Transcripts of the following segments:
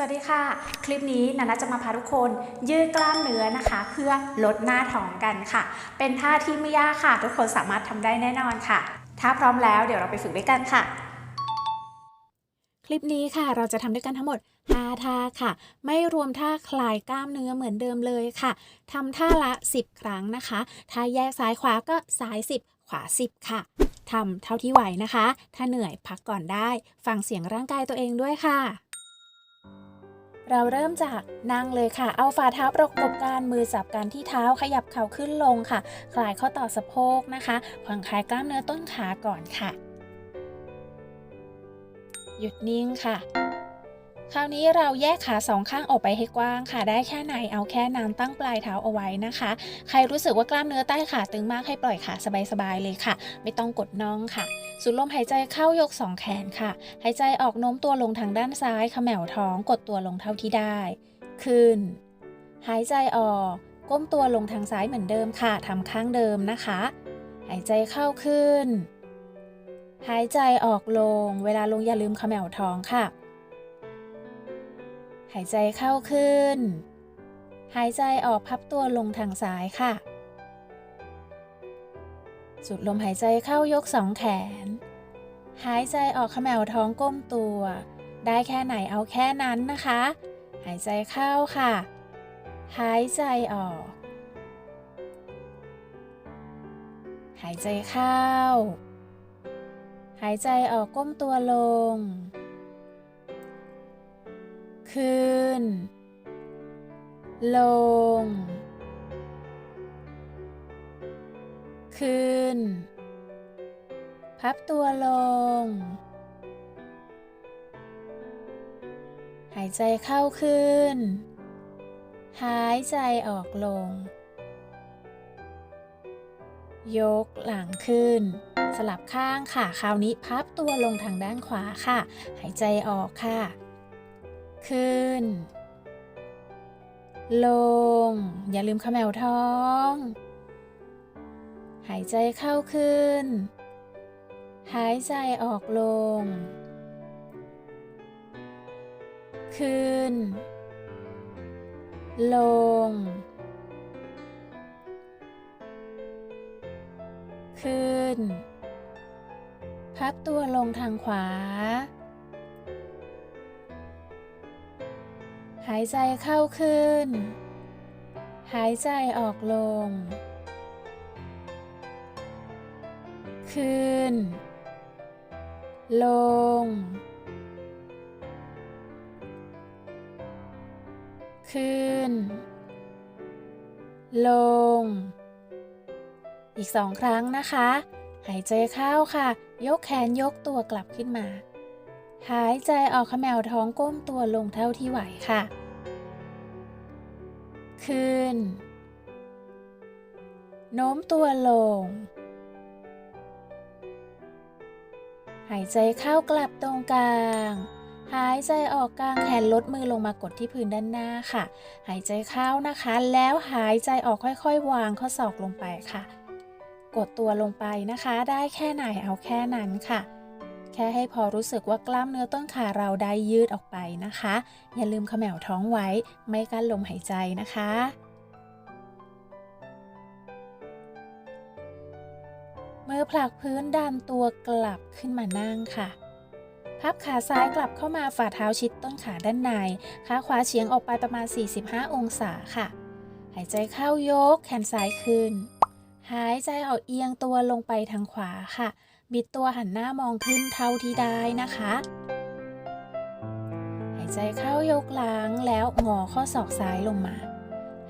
สวัสดีค่ะ คลิปนี้นันจะมาพาทุกคนยืดกล้ามเนื้อนะคะ เพื่อลดหน้าท้องกันค่ะ เป็นท่าที่ไม่ยากค่ะ ทุกคนสามารถทำได้แน่นอนค่ะ ถ้าพร้อมแล้วเดี๋ยวเราไปฝึกด้วยกันค่ะ คลิปนี้ค่ะเราจะทำด้วยกันทั้งหมด5ท่าค่ะ ไม่รวมท่าคลายกล้ามเนื้อเหมือนเดิมเลยค่ะทำท่าละ 10 ครั้งนะคะ ถ้าแยกซ้ายขวาก็ซ้าย 10 ขวา 10 ค่ะทำเท่าที่ไหวนะคะ ถ้าเหนื่อยพักก่อนได้ ฟังเสียงร่างกายตัวเองด้วยค่ะ เราเริ่มจากนั่งเลยค่ะ เอาฝ่าเท้าประกบกันมือจับกันที่เท้าขยับเข่าขึ้นลงค่ะ คลายข้อต่อสะโพกนะคะ ผ่อนคลายกล้ามเนื้อต้นขาก่อนค่ะ หยุดนิ่งค่ะ คราวนี้เราแยกขาสองข้างออกไปให้กว้างค่ะ ได้แค่ไหนเอาแค่นั้นตั้งปลายเท้าเอาไว้นะคะ ใครรู้สึกว่ากล้ามเนื้อใต้ขาตึงมากให้ปล่อยขาสบายๆเลยค่ะ ไม่ต้องกดน่องค่ะ สูดลมหายใจเข้ายกสองแขนค่ะ หายใจออกโน้มตัวลงทางด้านซ้ายเขมวท้องกดตัวลงเท่าที่ได้ ขึ้น หายใจออก ก้มตัวลงทางซ้ายเหมือนเดิมค่ะทำข้างเดิมนะคะ หายใจเข้าขึ้น หายใจออกลง เวลาลงอย่าลืมเขมวท้องค่ะ หายใจเข้าขึ้น หายใจออกพับตัวลงทางซ้ายค่ะสูดลมหายใจเข้ายกสองแขน หายใจออกขมวท้องก้มตัว ได้แค่ไหนเอาแค่นั้นนะคะ หายใจเข้าค่ะ หายใจออก หายใจเข้า หายใจออกก้มตัวลง ขึ้น ลง ขึ้น พับตัวลง หายใจเข้าขึ้น หายใจออกลง ยกหลังขึ้นสลับข้างค่ะ คราวนี้พับตัวลงทางด้านขวาค่ะ หายใจออกค่ะ ขึ้น ลง อย่าลืมขมวท้อง หายใจเข้าขึ้น หายใจออกลง ขึ้น ลง ขึ้น พับตัวลงทางขวา หายใจเข้าขึ้น หายใจออกลง ขึ้น ลง ขึ้น ลง อีกสองครั้งนะคะ หายใจเข้าค่ะ ยกแขนยกตัวกลับขึ้นมาหายใจออกขมวท้องก้มตัวลงเท่าที่ไหวค่ะ ขึ้น โน้มตัวลง หายใจเข้ากลับตรงกลาง หายใจออกกลางแขนลดมือลงมากดที่พื้นด้านหน้าค่ะ หายใจเข้านะคะ แล้วหายใจออกค่อยๆ วางข้อศอกลงไปค่ะ กดตัวลงไปนะคะ ได้แค่ไหนเอาแค่นั้นค่ะ แค่ให้พอรู้สึกว่ากล้ามเนื้อต้นขาเราได้ยืดออกไปนะคะ อย่าลืมเขมวท้องไว้ ไม่กั้นลมหายใจนะคะมือผลักพื้นดันตัวกลับขึ้นมานั่งค่ะ พับขาซ้ายกลับเข้ามาฝ่าเท้าชิดต้นขาด้านใน ขาขวาเฉียงออกไปประมาณ 45 องศาค่ะ หายใจเข้ายกแขนซ้ายขึ้น หายใจออกเอียงตัวลงไปทางขวาค่ะ บิดตัวหันหน้ามองขึ้นเท่าที่ได้นะคะ หายใจเข้ายกหลังแล้วงอข้อศอกซ้ายลงมา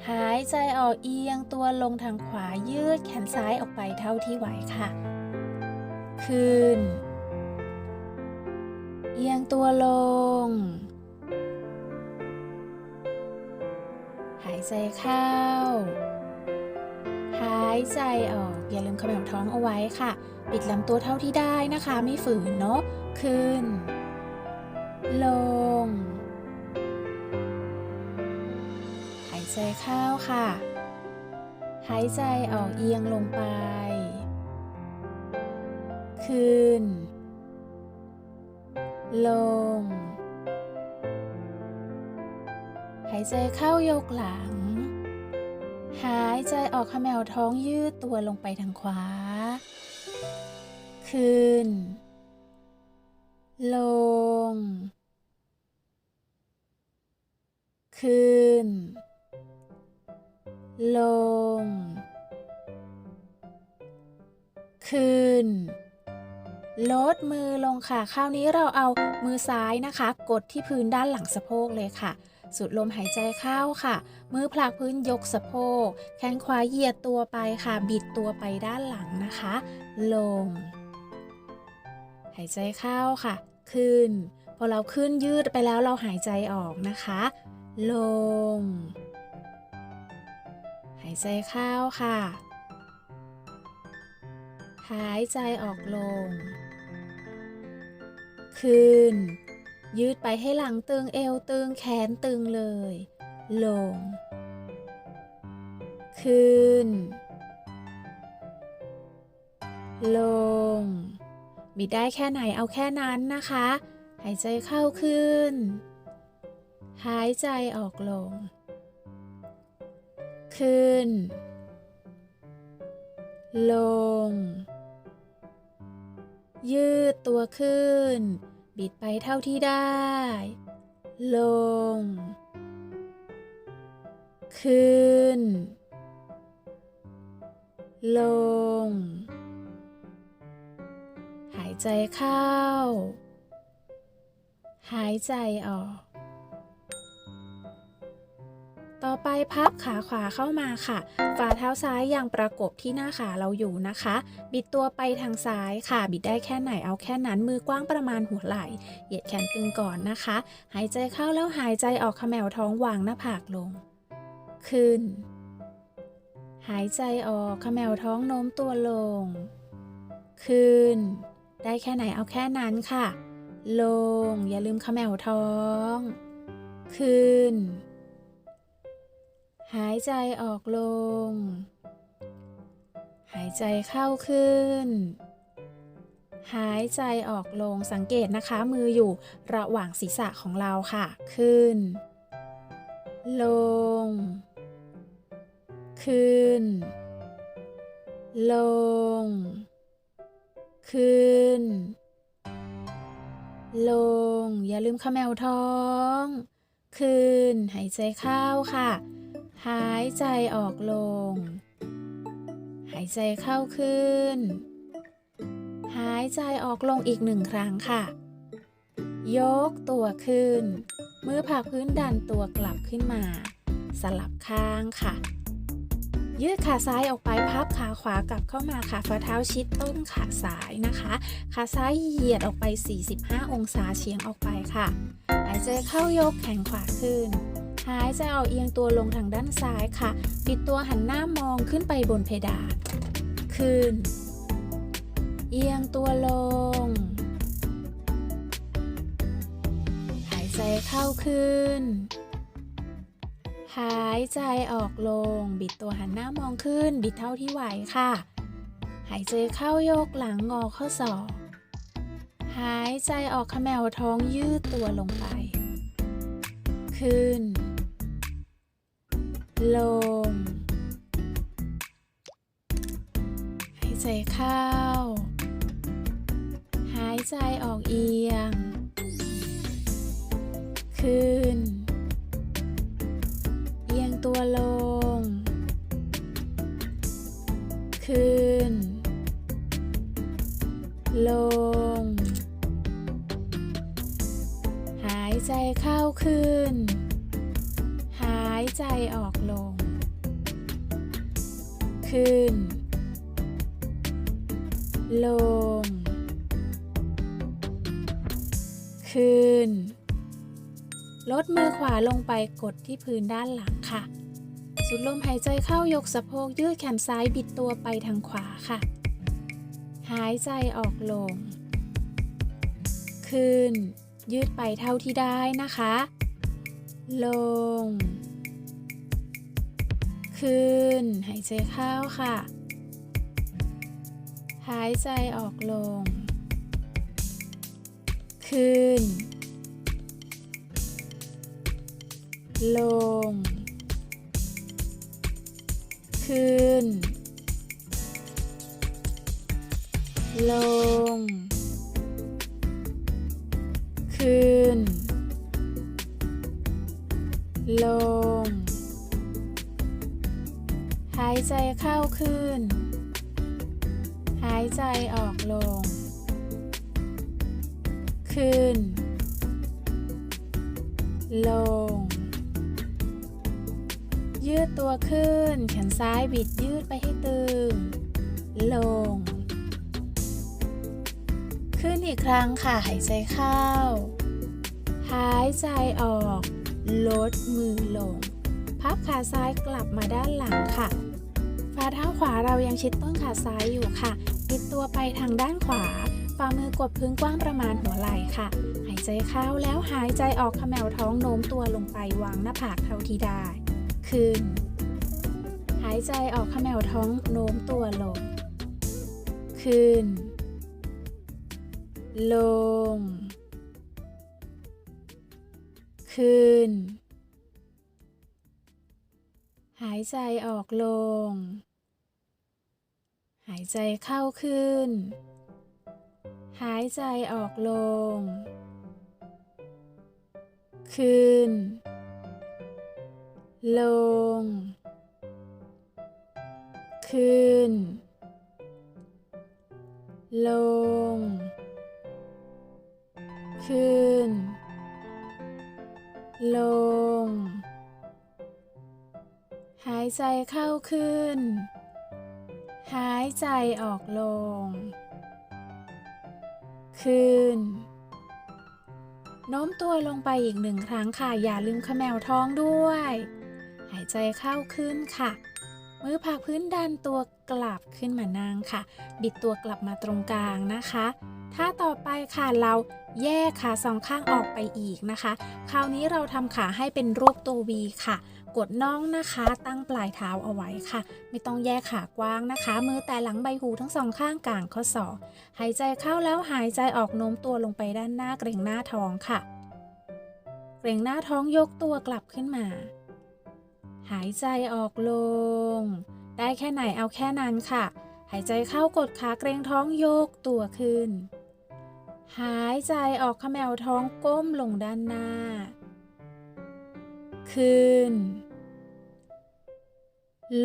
หายใจออกเอียงตัวลงทางขวายืดแขนซ้ายออกไปเท่าที่ไหวค่ะ ขึ้น เอียงตัวลง หายใจเข้าายใจออก อย่าลืมเขมวท้องเอาไว้ค่ะ ปิดลำตัวเท่าที่ได้นะคะ ไม่ฝืนเนาะขึ้น ลง หายใจเข้าค่ะ หายใจออกเอียงลงไป ขึ้น ลง หายใจเข้ายกหลัง หายใจออกขมแมวท้องยืดตัวลงไปทางขวา ขึ้น ลง ขึ้น ลง ขึ้น ลดมือลงค่ะ คราวนี้เราเอามือซ้ายนะคะ กดที่พื้นด้านหลังสะโพกเลยค่ะ สูดลมหายใจเข้าค่ะ มือผลักพื้นยกสะโพก แขนขวาเหยียดตัวไปค่ะ บิดตัวไปด้านหลังนะคะ ลง หายใจเข้าค่ะ ขึ้น พอเราขึ้นยืดไปแล้วเราหายใจออกนะคะ ลง หายใจเข้าค่ะ หายใจออกลง ขึ้น ยืดไปให้หลังตึงเอวตึงแขนตึงเลย ลง ขึ้น ลงบิดได้แค่ไหนเอาแค่นั้นนะคะ หายใจเข้าขึ้น หายใจออกลง ขึ้น ลง ยืดตัวขึ้น บิดไปเท่าที่ได้ ลง ขึ้น ลง หายใจเข้า หายใจออก ต่อไปพับขาขวาเข้ามาค่ะ ฝ่าเท้าซ้ายยังประกบที่หน้าขาเราอยู่นะคะ บิดตัวไปทางซ้ายค่ะ บิดได้แค่ไหนเอาแค่นั้น มือกว้างประมาณหัวไหล่ เหยียดแขนตึงก่อนนะคะ หายใจเข้าแล้วหายใจออกขมวท้องวางหน้าผากลง ขึ้น หายใจออกขมวท้องโน้มตัวลง ขึ้น ได้แค่ไหนเอาแค่นั้นค่ะ ลง อย่าลืมขมแมวท้อง ขึ้น หายใจออกลง หายใจเข้าขึ้น หายใจออกลงสังเกตนะคะมืออยู่ระหว่างศีรษะของเราค่ะ ขึ้น ลง ขึ้น ลง ขึ้น ลง อย่าลืมขมแมวท้อง ขึ้น หายใจเข้าค่ะ หายใจออกลง หายใจเข้าขึ้น หายใจออกลงอีกหนึ่งครั้งค่ะ ยกตัวขึ้น มือผักพื้นดันตัวกลับขึ้นมา สลับข้างค่ะ ยืดขาซ้ายออกไปพับขาขวากลับเข้ามาค่ะฝ่าเท้าชิดต้นขาซ้ายนะคะ ขาซ้ายเหยียดออกไป 45 องศาเฉียงออกไปค่ะ หายใจเข้ายกแขนขวาขึ้น หายใจออกเอียงตัวลงทางด้านซ้ายค่ะ ปิดตัวหันหน้ามองขึ้นไปบนเพดาน ขึ้น เอียงตัวลง หายใจเข้าขึ้น หายใจออกลง บิดตัวหันหน้ามองขึ้น บิดเท่าที่ไหวค่ะ หายใจเข้ายกหลังงอข้อศอกหายใจออกขมแมวท้องยืดตัวลงไป ขึ้น ลง หายใจเข้า หายใจออกเอียง ขึ้น เอียงตัวลง ขึ้น ลง หายใจเข้าขึ้นายใจออกลง ขึ้น ลง ขึ้น ลดมือขวาลงไปกดที่พื้นด้านหลังค่ะ สูดลมหายใจเข้ายกสะโพกยืดแขนซ้ายบิดตัวไปทางขวาค่ะ หายใจออกลง ขึ้น ยืดไปเท่าที่ได้นะคะลง ขึ้น หายใจเข้าค่ะ หายใจออกลง ขึ้น ลง ขึ้น ลง ขึ้น ลง หายใจเข้าขึ้น หายใจออกลง ขึ้น ลง ยืดตัวขึ้น แขนซ้ายบิดยืดไปให้ตึง ลง ขึ้นอีกครั้งค่ะ หายใจเข้า หายใจออก ลดมือลง พับขาซ้ายกลับมาด้านหลังค่ะ ฝ่าเท้าขวาเรายังชิดต้นขาซ้ายอยู่ค่ะ ปิดตัวไปทางด้านขวา ฝ่ามือกดพื้นกว้างประมาณหัวไหล่ค่ะ หายใจเข้าแล้วหายใจออกเขมวท้องโน้มตัวลงไปวางหน้าผากเท่าที่ได้ ขึ้น หายใจออกเขมวท้องโน้มตัวลง ขึ้น ลง ขึ้นหายใจออกลง หายใจเข้าขึ้น หายใจออกลง ขึ้น ลง ขึ้น ลง ขึ้น ลง หายใจเข้าขึ้น หายใจออกลง คืนโน้มตัวลงไปอีกหนึ่งครั้งค่ะ อย่าลืมขมวท้องด้วย หายใจเข้าขึ้นค่ะ มือผักพื้นดันตัว กลับขึ้นมานั่งค่ะ บิดตัวกลับมาตรงกลางนะคะถ้าต่อไปค่ะเราแยกขาสองข้างออกไปอีกนะคะ คราวนี้เราทำขาให้เป็นรูปตัว V ค่ะ กดน่องนะคะตั้งปลายเท้าเอาไว้ค่ะ ไม่ต้องแยกขากว้างนะคะ มือแต่หลังใบหูทั้งสองข้างกลางข้อศอกหายใจเข้าแล้วหายใจออกโน้มตัวลงไปด้านหน้าเกรงหน้าท้องค่ะ เกรงหน้าท้องยกตัวกลับขึ้นมา หายใจออกลง ได้แค่ไหนเอาแค่นั้นค่ะ หายใจเข้ากดขาเกรงท้องโยกตัวขึ้น หายใจออกขมวท้องก้มลงด้านหน้า ขึ้น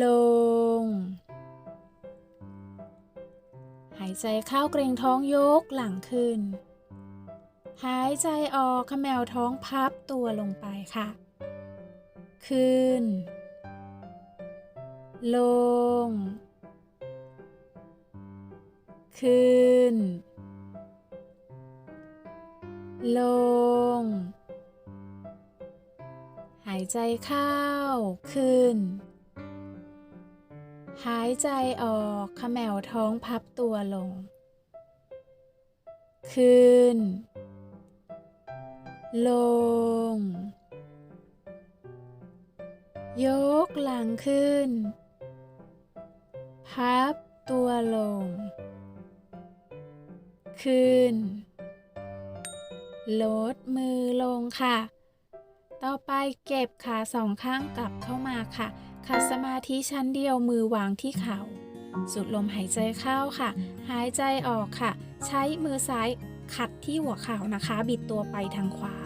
ลง หายใจเข้าเกรงท้องโยกหลังขึ้น หายใจออกขมวท้องพับตัวลงไปค่ะ ขึ้น ลง ขึ้น ลง หายใจเข้า ขึ้น หายใจออกขมวท้องพับตัวลง ขึ้น ลงยกหลังขึ้น พับตัวลง ขึ้น ลดมือลงค่ะ ต่อไปเก็บขาสองข้างกลับเข้ามาค่ะขัดสมาธิชั้นเดียวมือวางที่เข่าสูดลมหายใจเข้าค่ะ หายใจออกค่ะ ใช้มือซ้ายขัดที่หัวเข่านะคะ บิดตัวไปทางขวา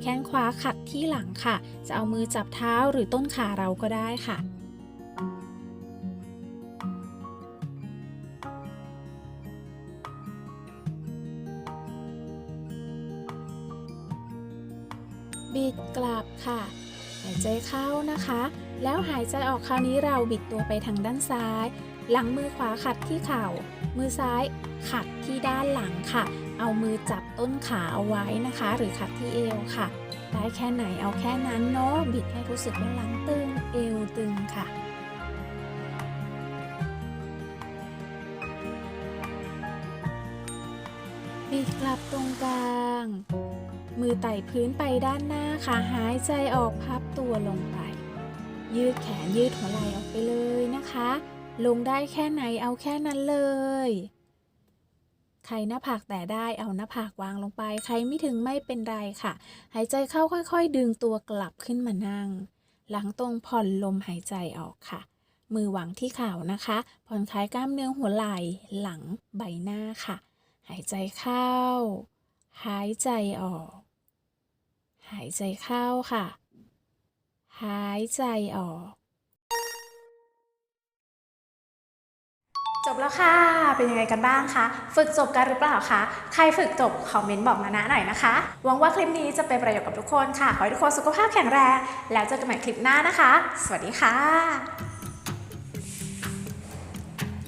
แขนขวาขัดที่หลังค่ะ จะเอามือจับเท้าหรือต้นขาเราก็ได้ค่ะ บิดกลับค่ะ หายใจเข้านะคะ แล้วหายใจออกคราวนี้เราบิดตัวไปทางด้านซ้าย หลังมือขวาขัดที่เข่า มือซ้ายขัดที่ด้านหลังค่ะ เอามือจับต้นขาเอาไว้นะคะ หรือขัดที่เอวค่ะ ได้แค่ไหนเอาแค่นั้นเนาะ บิดให้รู้สึกว่าหลังตึง เอวตึงค่ะบิดกลับตรงกลาง มือไต่พื้นไปด้านหน้าค่ะหายใจออกพับตัวลงไป ยืดแขนยืดหัวไหล่ออกไปเลยนะคะ ลงได้แค่ไหนเอาแค่นั้นเลยใครหน้าผากแต่ได้เอาหน้าผากวางลงไป ใครไม่ถึงไม่เป็นไรค่ะ หายใจเข้าค่อยๆ ดึงตัวกลับขึ้นมานั่ง หลังตรงผ่อนลมหายใจออกค่ะ มือวางที่เข่านะคะ ผ่อนคลายกล้ามเนื้อหัวไหล่หลังใบหน้าค่ะ หายใจเข้า หายใจออก หายใจเข้าค่ะ หายใจออก จบแล้วค่ะ เป็นยังไงกันบ้างคะ ฝึกจบกันหรือเปล่าคะ ใครฝึกจบคอมเมนต์บอกนานะหน่อยนะคะ หวังว่าคลิปนี้จะเป็นประโยชน์กับทุกคนค่ะ ขอให้ทุกคนสุขภาพแข็งแรง แล้วเจอกันใหม่คลิปหน้านะคะ สวัสดีค่ะ